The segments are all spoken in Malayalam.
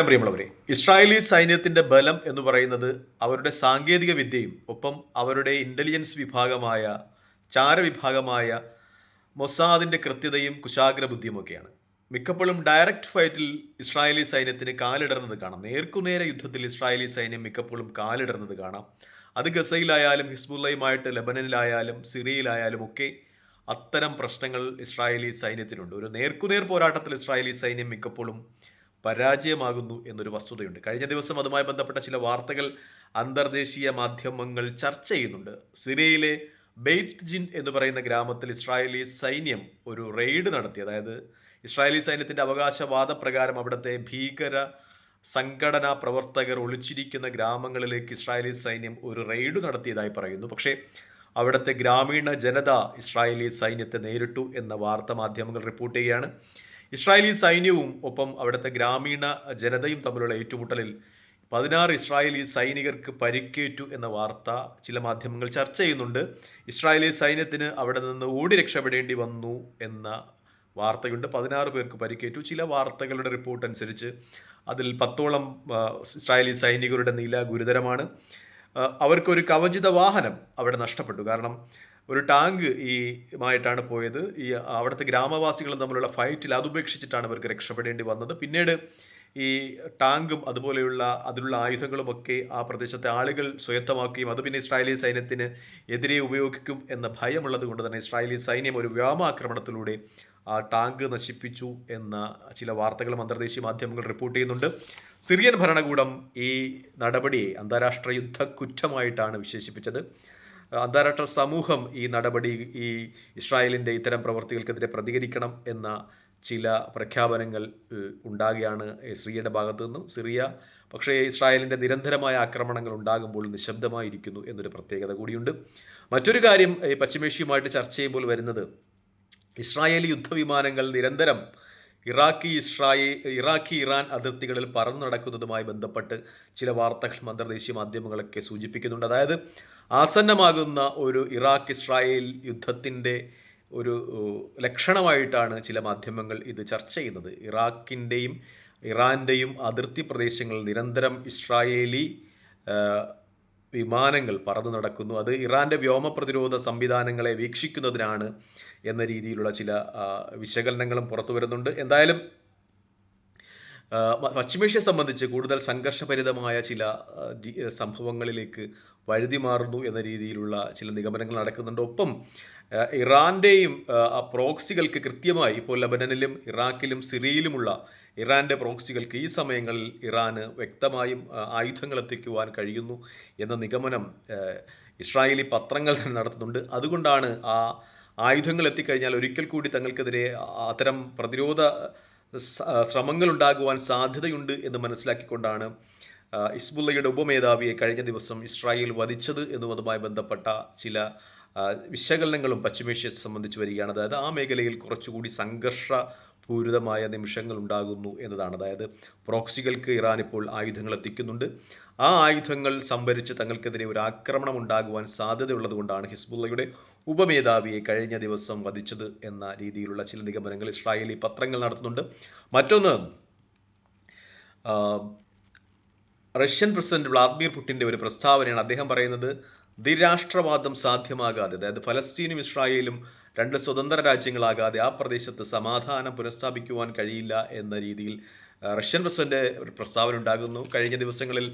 പ്രിയമുള്ളവരെ ഇസ്രായേലി സൈന്യത്തിന്റെ ബലം എന്ന് പറയുന്നത് അവരുടെ സാങ്കേതിക വിദ്യയും ഒപ്പം അവരുടെ ഇന്റലിജൻസ് വിഭാഗമായ ചാരവിഭാഗമായ മൊസാദിന്റെ കൃത്യതയും കുശാഗ്ര ബുദ്ധിയുമൊക്കെയാണ് മിക്കപ്പോഴും ഡയറക്റ്റ് ഫൈറ്റിൽ ഇസ്രായേലി സൈന്യത്തിന് കാലിടർന്നത് കാണാം. നേർക്കുനേര യുദ്ധത്തിൽ ഇസ്രായേലി സൈന്യം മിക്കപ്പോഴും കാലിടർന്നത് കാണാം. അത് ഗസയിലായാലും ഹിസ്ബുള്ളയുമായിട്ട് ലബനനിലായാലും സിറിയയിലായാലും ഒക്കെ അത്തരം പ്രശ്നങ്ങൾ ഇസ്രായേലി സൈന്യത്തിനുണ്ട്. ഒരു നേർക്കുനേർ പോരാട്ടത്തിൽ ഇസ്രായേലി സൈന്യം മിക്കപ്പോഴും പരാജയമാകുന്നു എന്നൊരു വസ്തുതയുണ്ട്. കഴിഞ്ഞ ദിവസം അതുമായി ബന്ധപ്പെട്ട ചില വാർത്തകൾ അന്തർദേശീയ മാധ്യമങ്ങൾ ചർച്ച ചെയ്യുന്നുണ്ട്. സിറിയയിലെ ബെയ്ത്ത് ജിൻ എന്ന് പറയുന്ന ഗ്രാമത്തിൽ ഇസ്രായേലി സൈന്യം ഒരു റെയ്ഡ് നടത്തി. അതായത് ഇസ്രായേലി സൈന്യത്തിന്റെ അവകാശവാദ പ്രകാരം അവിടുത്തെ ഭീകര സംഘടനാ പ്രവർത്തകർ ഒളിച്ചിരിക്കുന്ന ഗ്രാമങ്ങളിലേക്ക് ഇസ്രായേലി സൈന്യം ഒരു റെയ്ഡ് നടത്തിയതായി പറയുന്നു. പക്ഷേ അവിടുത്തെ ഗ്രാമീണ ജനത ഇസ്രായേലി സൈന്യത്തെ നേരിട്ടു എന്ന വാർത്താ മാധ്യമങ്ങൾ റിപ്പോർട്ട് ചെയ്യുകയാണ്. ഇസ്രായേലി സൈന്യവും ഒപ്പം അവിടുത്തെ ഗ്രാമീണ ജനതയും തമ്മിലുള്ള ഏറ്റുമുട്ടലിൽ പതിനാറ് ഇസ്രായേലി സൈനികർക്ക് പരിക്കേറ്റു എന്ന വാർത്ത ചില മാധ്യമങ്ങൾ ചർച്ച ചെയ്യുന്നുണ്ട്. ഇസ്രായേലി സൈന്യത്തിന് അവിടെ നിന്ന് ഓടി രക്ഷപ്പെടേണ്ടി വന്നു എന്ന വാർത്തയുണ്ട്. പതിനാറ് പേർക്ക് പരിക്കേറ്റു. ചില വാർത്തകളുടെ റിപ്പോർട്ട് അനുസരിച്ച് അതിൽ പത്തോളം ഇസ്രായേലി സൈനികരുടെ നില ഗുരുതരമാണ്. അവർക്കൊരു കവചിത വാഹനം അവിടെ നഷ്ടപ്പെട്ടു. കാരണം ഒരു ടാങ്ക് ഈ മായിട്ടാണ് പോയത്. ഈ അവിടുത്തെ ഗ്രാമവാസികളും തമ്മിലുള്ള ഫൈറ്റിൽ അതുപേക്ഷിച്ചിട്ടാണ് അവർക്ക് രക്ഷപ്പെടേണ്ടി വന്നത്. പിന്നീട് ഈ ടാങ്കും അതുപോലെയുള്ള അതിലുള്ള ആയുധങ്ങളും ഒക്കെ ആ പ്രദേശത്തെ ആളുകൾ സ്വയത്തമാക്കുകയും അത് പിന്നെ ഇസ്രായേലി സൈന്യത്തിന് എതിരെ ഉപയോഗിക്കും എന്ന ഭയമുള്ളത് കൊണ്ട് തന്നെ ഇസ്രായേലി സൈന്യം ഒരു വ്യോമാക്രമണത്തിലൂടെ ആ ടാങ്ക് നശിപ്പിച്ചു എന്ന ചില വാർത്തകളും അന്തർദേശീയ മാധ്യമങ്ങൾ റിപ്പോർട്ട് ചെയ്യുന്നുണ്ട്. സിറിയൻ ഭരണകൂടം ഈ നടപടിയെ അന്താരാഷ്ട്ര യുദ്ധ കുറ്റമായിട്ടാണ് വിശേഷിപ്പിച്ചത്. അന്താരാഷ്ട്ര സമൂഹം ഈ നടപടി ഈ ഇസ്രായേലിന്റെ ഇത്തരം പ്രവൃത്തികൾക്കെതിരെ പ്രതികരിക്കണം എന്ന ചില പ്രഖ്യാപനങ്ങൾ ഉണ്ടാകുകയാണ് സിറിയയുടെ ഭാഗത്തു നിന്നും. സിറിയ പക്ഷേ ഇസ്രായേലിന്റെ നിരന്തരമായ ആക്രമണങ്ങൾ ഉണ്ടാകുമ്പോൾ നിശബ്ദമായിരിക്കുന്നു എന്നൊരു പ്രത്യേകത കൂടിയുണ്ട്. മറ്റൊരു കാര്യം ഈ പശ്ചിമേഷ്യയുമായിട്ട് ചർച്ച ചെയ്യുമ്പോൾ വരുന്നത് ഇസ്രായേലി യുദ്ധവിമാനങ്ങൾ നിരന്തരം ഇറാഖി ഇസ്രായേൽ ഇറാഖി ഇറാൻ അതിർത്തികളിൽ പറന്നു നടക്കുന്നതുമായി ബന്ധപ്പെട്ട് ചില വാർത്തകൾ അന്തർദേശീയ മാധ്യമങ്ങളൊക്കെ സൂചിപ്പിക്കുന്നുണ്ട്. അതായത് ആസന്നമാകുന്ന ഒരു ഇറാഖ് ഇസ്രായേൽ യുദ്ധത്തിന്റെ ഒരു ലക്ഷണമായിട്ടാണ് ചില മാധ്യമങ്ങൾ ഇത് ചർച്ച ചെയ്യുന്നത്. ഇറാഖിന്റെയും ഇറാന്റെയും അതിർത്തി പ്രദേശങ്ങളിൽ നിരന്തരം ഇസ്രായേലി വിമാനങ്ങൾ പറന്നു നടക്കുന്നു. അത് ഇറാന്റെ വ്യോമ പ്രതിരോധ സംവിധാനങ്ങളെ വീക്ഷിക്കുന്നതിനാണ് എന്ന രീതിയിലുള്ള ചില വിശകലനങ്ങളും പുറത്തു വരുന്നുണ്ട്. എന്തായാലും പശ്ചിമേഷ്യ സംബന്ധിച്ച് കൂടുതൽ സംഘർഷഭരിതമായ ചില സംഭവങ്ങളിലേക്ക് വഴുതി മാറുന്നു എന്ന രീതിയിലുള്ള ചില നിഗമനങ്ങൾ നടക്കുന്നുണ്ട്. ഒപ്പം ഇറാന്റെയും പ്രോക്സികൾക്ക് കൃത്യമായി ഇപ്പോൾ ലബനനിലും ഇറാഖിലും സിറിയയിലുമുള്ള ഇറാന്റെ പ്രോക്സികൾക്ക് ഈ സമയങ്ങളിൽ ഇറാന് വ്യക്തമായും ആയുധങ്ങൾ എത്തിക്കുവാൻ കഴിയുന്നു എന്ന നിഗമനം ഇസ്രായേലി പത്രങ്ങൾ തന്നെ നടത്തുന്നുണ്ട്. അതുകൊണ്ടാണ് ആ ആയുധങ്ങൾ എത്തിക്കഴിഞ്ഞാൽ ഒരിക്കൽ കൂടി തങ്ങൾക്കെതിരെ അത്തരം പ്രതിരോധ ശ്രമങ്ങൾ ഉണ്ടാകുവാൻ സാധ്യതയുണ്ട് എന്ന് മനസ്സിലാക്കിക്കൊണ്ടാണ് ഇസ്ബുള്ളയുടെ ഉപമേധാവിയെ കഴിഞ്ഞ ദിവസം ഇസ്രായേൽ വധിച്ചത് എന്നതുമായി ബന്ധപ്പെട്ട ചില വിശകലനങ്ങളും പശ്ചിമേഷ്യയെ സംബന്ധിച്ച് വരികയാണ്. അതായത് ആ മേഖലയിൽ കുറച്ചുകൂടി സംഘർഷ പൂരിതമായ നിമിഷങ്ങൾ ഉണ്ടാകുന്നു എന്നതാണ്. അതായത് പ്രോക്സികൾക്ക് ഇറാൻ ഇപ്പോൾ ആയുധങ്ങൾ എത്തിക്കുന്നുണ്ട്. ആ ആയുധങ്ങൾ സംഭരിച്ച് തങ്ങൾക്കെതിരെ ഒരു ആക്രമണം ഉണ്ടാകുവാൻ സാധ്യതയുള്ളതുകൊണ്ടാണ് ഹിസ്ബുള്ളയുടെ ഉപമേധാവിയെ കഴിഞ്ഞ ദിവസം വധിച്ചത് എന്ന രീതിയിലുള്ള ചില നിഗമനങ്ങൾ ഇസ്രായേലി പത്രങ്ങൾ നടത്തുന്നുണ്ട്. മറ്റൊന്ന് റഷ്യൻ പ്രസിഡന്റ് വ്ളാദിമിർ പുടിന്റെ ഒരു പ്രസ്താവനയാണ്. അദ്ദേഹം പറയുന്നത് ദ്വിരാഷ്ട്രവാദം സാധ്യമാകാതെ അതായത് ഫലസ്തീനും ഇസ്രായേലും രണ്ട് സ്വതന്ത്ര രാജ്യങ്ങളാകാതെ ആ പ്രദേശത്ത് സമാധാനം പുനഃസ്ഥാപിക്കുവാൻ കഴിയില്ല എന്ന രീതിയിൽ റഷ്യൻ പ്രസിഡന്റ് ഒരു പ്രസ്താവന ഉണ്ടാകുന്നു. കഴിഞ്ഞ ദിവസങ്ങളിൽ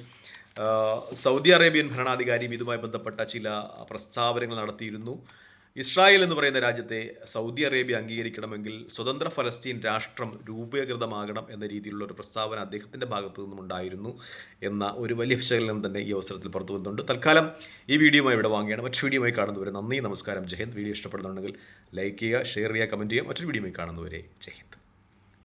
സൗദി അറേബ്യൻ ഭരണാധികാരിയും ഇതുമായി ബന്ധപ്പെട്ട ചില പ്രസ്താവനകൾ നടത്തിയിരുന്നു. ഇസ്രായേൽ എന്ന് പറയുന്ന രാജ്യത്തെ സൗദി അറേബ്യ അംഗീകരിക്കണമെങ്കിൽ സ്വതന്ത്ര ഫലസ്തീൻ രാഷ്ട്രം രൂപീകൃതമാകണം എന്ന രീതിയിലുള്ള ഒരു പ്രസ്താവന അദ്ദേഹത്തിന്റെ ഭാഗത്തു നിന്നും ഉണ്ടായിരുന്നു എന്ന ഒരു വലിയ വിശകലനം തന്നെ ഈ അവസരത്തിൽ പുറത്തു വന്നിട്ടുണ്ട്. തൽക്കാലം ഈ വീഡിയോയുമായി ഇവിടെ വാങ്ങിയാണ് മറ്റൊരു വീഡിയോയുമായി കാണുന്നവരെ നന്ദി നമസ്കാരം ജയന്ത് വീഡിയോ ഇഷ്ടപ്പെടുന്നുണ്ടെങ്കിൽ ലൈക്ക് ചെയ്യുക ഷെയർ ചെയ്യുക കമന്റ് ചെയ്യുക. മറ്റൊരു വീഡിയോയുമായി കാണുന്നവരെ ജയന്ത്